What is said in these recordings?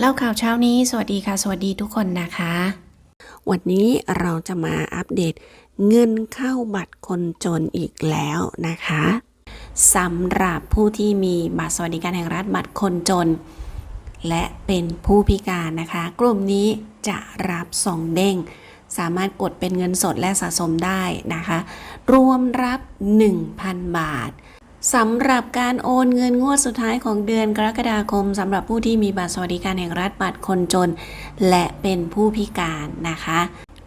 เล่าข่าวเช้านี้ สวัสดีค่ะ สวัสดีทุกคนนะคะ วันนี้เราจะมาอัปเดตเงินเข้าบัตรคนจนอีกแล้วนะคะสำหรับผู้ที่มีบัตรสวัสดิการแห่งรัฐบัตรคนจน และเป็นผู้พิการนะคะ กลุ่มนี้จะรับสองเด้ง สามารถกดเป็นเงินสดและสะสมได้นะคะ รวมรับ 1,000 บาท สำหรับการโอนเงินงวดสุดท้ายของเดือนกรกฎาคมสำหรับผู้ที่มีบัตรสวัสดิการแห่งรัฐบัตรคนจน และเป็นผู้พิการนะคะ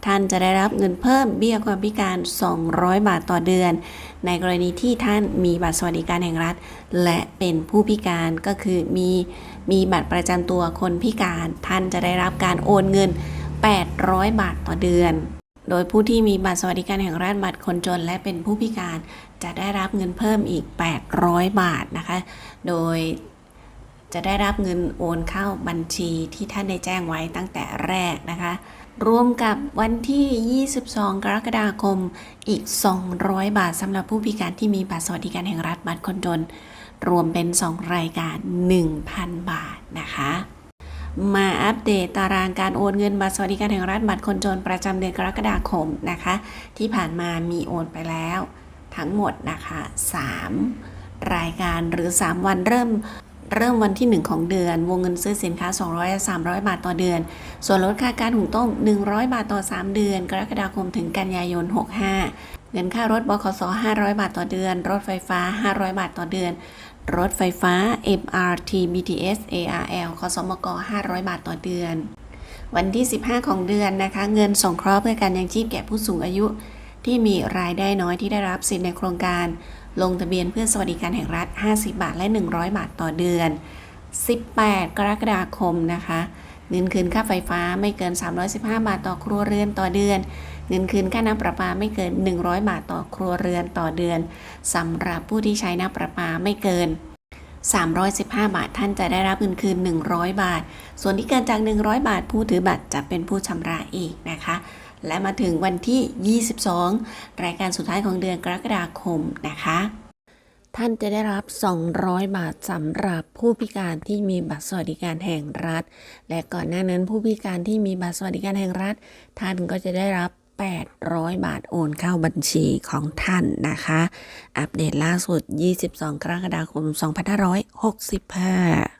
ท่านจะได้รับเงินเพิ่มเบี้ยความพิการ 200 บาทต่อเดือน ในกรณีที่ท่านมีบัตรสวัสดิการแห่งรัฐ และเป็นผู้พิการก็คือมีมีบัตรประจำตัวคนพิการ ท่านจะได้รับการโอนเงิน 800 บาทต่อเดือน โดยผู้ที่มีบัตรสวัสดิการแห่งรัฐบัตรคนจนและเป็นผู้พิการจะได้รับเงินเพิ่มอีก 800 บาทนะคะ โดยจะได้รับเงินโอนเข้าบัญชีที่ท่านได้แจ้งไว้ตั้งแต่แรกนะคะ รวมกับวันที่ 22 กรกฎาคมอีก 200 บาทสำหรับผู้พิการที่มีบัตรสวัสดิการแห่งรัฐบัตรคนจน รวมเป็น 2 รายการ 1,000 บาทนะคะ มาอัปเดตตารางการโอนเงินบัตรสวัสดิการแห่งรัฐบัตรคนจนประจำเดือนกรกฎาคมนะคะ ที่ผ่านมามีโอนไปแล้ว ทั้งหมดนะคะ3รายการหรือ 3 วันเริ่มเริ่มวันที่ 1 ของเดือน วงเงินซื้อสินค้า 200 300 บาทต่อเดือน ส่วนลดค่าการหุงต้ม 100 บาทต่อ 3 เดือน กรกฎาคมถึงกันยายน 65 เงินค่ารถบขส500 บาทต่อเดือน รถไฟฟ้า 500 บาทต่อเดือน รถไฟฟ้า MRT BTS ARL คสมก 500 บาทต่อเดือน วันที่ 15 ของเดือนนะคะ เงินสงเคราะห์เพื่อการยังชีพแก่ผู้สูงอายุ ที่มีรายได้น้อยที่ได้รับสิทธิในโครงการ ลงทะเบียนเพื่อสวัสดิการแห่งรัฐ 50 บาทและ 100 บาทต่อเดือน 18 กรกฎาคมนะคะ เงินคืนค่าไฟฟ้าไม่เกิน 315 บาทต่อครัวเรือนต่อเดือน เงินคืนค่าน้ำประปาไม่เกิน 100 บาทต่อครัวเรือนต่อเดือนสำหรับผู้ที่ใช้น้ำประปาไม่เกิน 315 บาทท่านจะได้รับเงินคืน 100 บาท ส่วนที่เกินจาก 100 บาท ผู้ถือบัตรจะเป็นผู้ชำระอีกนะคะและมาถึงวันที่ 22 รายการสุดท้ายของเดือนกรกฎาคมนะคะ ท่านจะได้รับ 200 บาทสำหรับผู้พิการที่มีบัตรสวัสดิการแห่งรัฐ และก่อนหน้านั้นผู้พิการที่มีบัตรสวัสดิการแห่งรัฐ ท่านก็จะได้รับ 800 บาทโอนเข้าบัญชีของท่านนะคะ อัปเดตล่าสุด 22 กรกฎาคม 2565